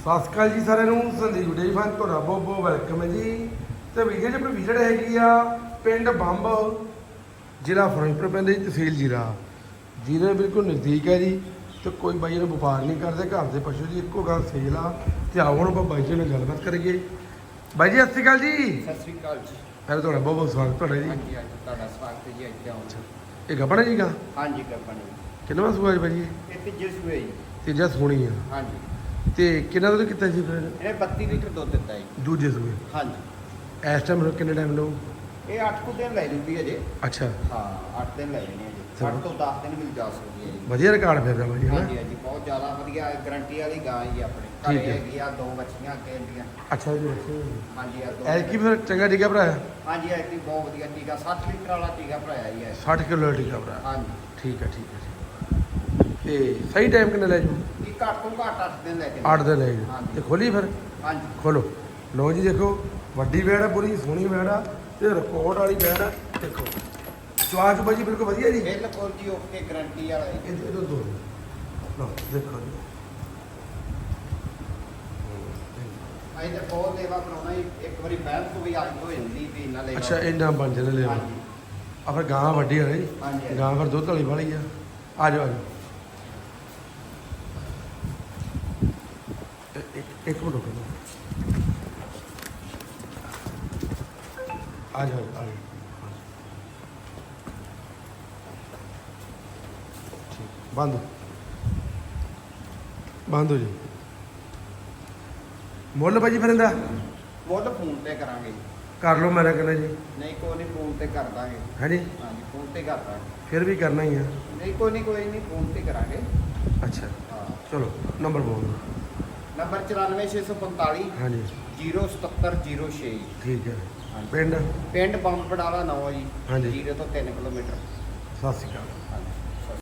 ਸਤਿ ਸ਼੍ਰੀ ਅਕਾਲ ਜੀ ਸਾਰਿਆਂ ਨੂੰ ਸੰਦੀਪ ਡੇਰੀ ਫਾਰਮ ਤੁਹਾਡਾ ਬਹੁਤ ਬਹੁਤ ਵੈਲਕਮ ਹੈ ਜੀ। ਤੇ ਵੀਡੀਓ 'ਚ ਆਪਣੀ ਵਿਜ਼ਿਟ ਹੈਗੀ ਆ ਪਿੰਡ ਬੰਬ ਜ਼ਿਲ੍ਹਾ ਫਿਰੋਜ਼ਪੁਰ ਪੈਂਦਾ ਜੀ ਤਹਿਸੀਲ ਜੀਰਾ। ਜੀਰੇ ਬਿਲਕੁਲ ਨਜ਼ਦੀਕ ਹੈ ਜੀ ਤੇ ਕੋਈ ਬਾਈ ਨੂੰ ਵਪਾਰ ਨਹੀਂ ਕਰਦੇ ਘਰ ਦੇ ਪਸ਼ੂ ਦੀ ਇੱਕੋ ਗੱਲ ਸੇਲ ਆ ਤੇ ਆਓ ਹੁਣ ਆਪਾਂ ਬਾਈ ਜੀ ਨਾਲ ਗੱਲਬਾਤ ਕਰੀਏ। ਬਾਈ ਜੀ ਸਤਿ ਸ਼੍ਰੀ ਅਕਾਲ ਜੀ। ਸਤਿ ਸ੍ਰੀ ਅਕਾਲ ਜੀ। ਪਹਿਲਾਂ ਤੁਹਾਡਾ ਬਹੁਤ ਬਹੁਤ ਸਵਾਗਤ ਤੁਹਾਡਾ ਜੀ। ਹਾਂਜੀ ਹਾਂਜੀ ਤੁਹਾਡਾ ਸਵਾਗਤ ਹੈ ਜੀ ਇੱਥੇ ਆਉਣ ਇਹ ਗੱਬਣਾ ਜੀ ਗਾ ਹਾਂਜੀ ਕੰਪਨੀ ਕਿੰਨਵਾਂ ਸੂਆ ਜੀ ਬਾਈ ਜੀ? ਇਹ ਤੀਜੇ ਸੂਏ ਜੀ। ਤੀਜਾ ਸੋਣੀ ਆ। ਹਾਂਜੀ। ਤੇ ਕਿੰਨਾ ਦੁੱਧ ਕੀਤਾ ਜੀ ਫਿਰ? ਇਹਨੇ 32 ਲੀਟਰ ਦੁੱਧ ਦਿੱਤਾ ਜੀ। ਦੂਜੇ ਸੂਏ ਹਾਂਜੀ। ਇਸ ਟਾਈਮ ਕਿੰਨੇ ਟਾਈਮ ਲਓ? ਇਹ 8 ਕੁ ਦਿਨ ਲੈ ਜੂਗੀ ਅਜੇ। ਅੱਛਾ। ਹਾਂ 8 ਦਿਨ ਲੈ ਜਾਣੇ ਅਜੇ। ਚਲੋ। 8 ਤੋਂ 10 ਦਿਨ ਮਿਲ ਜਾ ਸਕਦੀ ਹੈ ਜੀ। ਵਧੀਆ ਰਿਕਾਰਡ ਫਿਰਦਾ ਬਾਈ ਹਨਾ ਹਾਂਜੀ ਹਾਂਜੀ ਬਹੁਤ ਜ਼ਿਆਦਾ ਵਧੀਆ ਗਾਰੰਟੀ ਵਾਲੀ ਗਾਂ ਜੀ ਆਪਣੇ। ਠੀਕ ਘਰੇ ਹੈ। ਹੈਗੀ ਆ ਦੋ ਬੱਚੀਆਂ ਅੱਗੇ ਦੀਆਂ ਅੱਛਾ ਜੀ ਹਾਂਜੀ ਆ ਦੋ ਐਲ ਕੀ ਫਿਰ ਚੰਗਾ ਟੀਕਾ ਭਰਾਇਆ? ਹਾਂਜੀ ਐਤਕੀ ਬਹੁਤ ਵਧੀਆ ਟੀਕਾ। 60 ਲੀਟਰ ਵਾਲਾ ਟੀਕਾ ਭਰਾਇਆ ਜੀ ਇਹ। 60 ਕਿਲੋ ਦਾ ਟੀਕਾ ਭਰਾਇਆ। ਹਾਂਜੀ। ਠੀਕ ਹੈ ਠੀਕ ਹੈ ਠੀਕ ਹੈ। ਤੇ ਸਹੀ ਟਾਈਮ ਕਿੰਨੇ ਲੈ ਜੂ? ਘੱਟ ਤੋਂ ਘੱਟ 8 ਦਿਨ ਲੈ ਕੇ 8 ਦੇ ਲੈ ਜੂ ਹਾਂਜੀ। ਤੇ ਖੋਲੀ ਫਿਰ? ਹਾਂਜੀ। ਖੋਲੋ। ਲੋ ਜੀ ਦੇਖੋ ਵੱਡੀ ਬੈੜ ਹੈ ਪੂਰੀ ਸੋਹਣੀ ਬੈੜ ਆ ਤੇ ਰਿਕਾਰਡ ਵਾਲੀ ਬੈੜ ਆ ਦੇਖੋ। ਚਵਾਜ ਬਾਜੀ ਬਿਲਕੁਲ ਵਧੀਆ ਜੀ। ਬਿਲਕੁਲ ਜੀ ਓਕੇ ਗਾਰੰਟੀ ਵਾਲਾ ਜੀ। ਇਹ ਇਹ ਦੋ ਲੋ ਦੇਖੋ ਜੀ। ਅਸੀਂ ਤਾਂ ਬਹੁਤ ਲੇਵਾ ਬਣਾਉਣਾ ਜੀ। ਇੱਕ ਵਾਰੀ ਬਹਿਣ ਤੋਂ ਵੀ ਆਈ ਹੋ ਜਾਂਦੀ ਵੀ ਲੇਵਾ ਅੱਛਾ ਇੰਨਾ ਬਣ ਜਣੇ ਲੈ ਹਾਂਜੀ। ਆ ਫਿਰ ਗਾਂ ਵੱਡੀ ਆ ਜੀ। ਹਾਂਜੀ। ਗਾਂ ਫਿਰ ਦੁੱਧ ਵਾਲੀ ਵਾਲੀ ਆ। ਆ ਜਾਓ ਆ ਜਾਓ। ਇੱਕ- ਮਿੰਟ ਰੁਕੋ ਆ ਜਾਓ ਆ ਜਾਓ। ਠੀਕ ਬੰਦ। ਬੰਦ ਹੋ ਜੀ। ਮੁੱਲ ਭਾਜੀ ਫਿਰ ਇਹਦਾ ਮੁੱਲ ਫੋਨ ਤੇ ਕਰਾਂਗੇ। ਕਰ ਲਓ ਮੇਰਾ ਕਹਿੰਦਾ ਜੀ। ਨਹੀਂ ਕੋਈ ਨਹੀਂ ਫੋਨ ਤੇ ਕਰ ਦਾਂਗੇ। ਹੈ ਜੀ ਹਾਂਜੀ ਫੋਨ ਤੇ ਕਰ ਦਾਂਗੇ। ਫਿਰ ਵੀ ਕਰਨਾ ਹੀ ਆ। ਨਹੀਂ ਕੋਈ ਨਹੀਂ ਕੋਈ ਨਹੀਂ ਫੋਨ ਤੇ ਕਰਾਂਗੇ। ਅੱਛਾ। ਹਾਂ। ਚਲੋ ਨੰਬਰ ਬੋਲ ਦਿਓ। ਨੰਬਰ 94645 ਹਾਂਜੀ। 07706 ਠੀਕ ਹੈ। ਹਾਂਜੀ। ਪਿੰਡ? ਪਿੰਡ ਬੰਬ ਪੜਾਲਾ ਨਵਾਂ ਜੀ ਹਾਂਜੀ। ਜੀਰੇ ਤੋਂ 3 ਕਿਲੋਮੀਟਰ। ਸਤਿ ਸ਼੍ਰੀ ਅਕਾਲ। ਹਾਂਜੀ।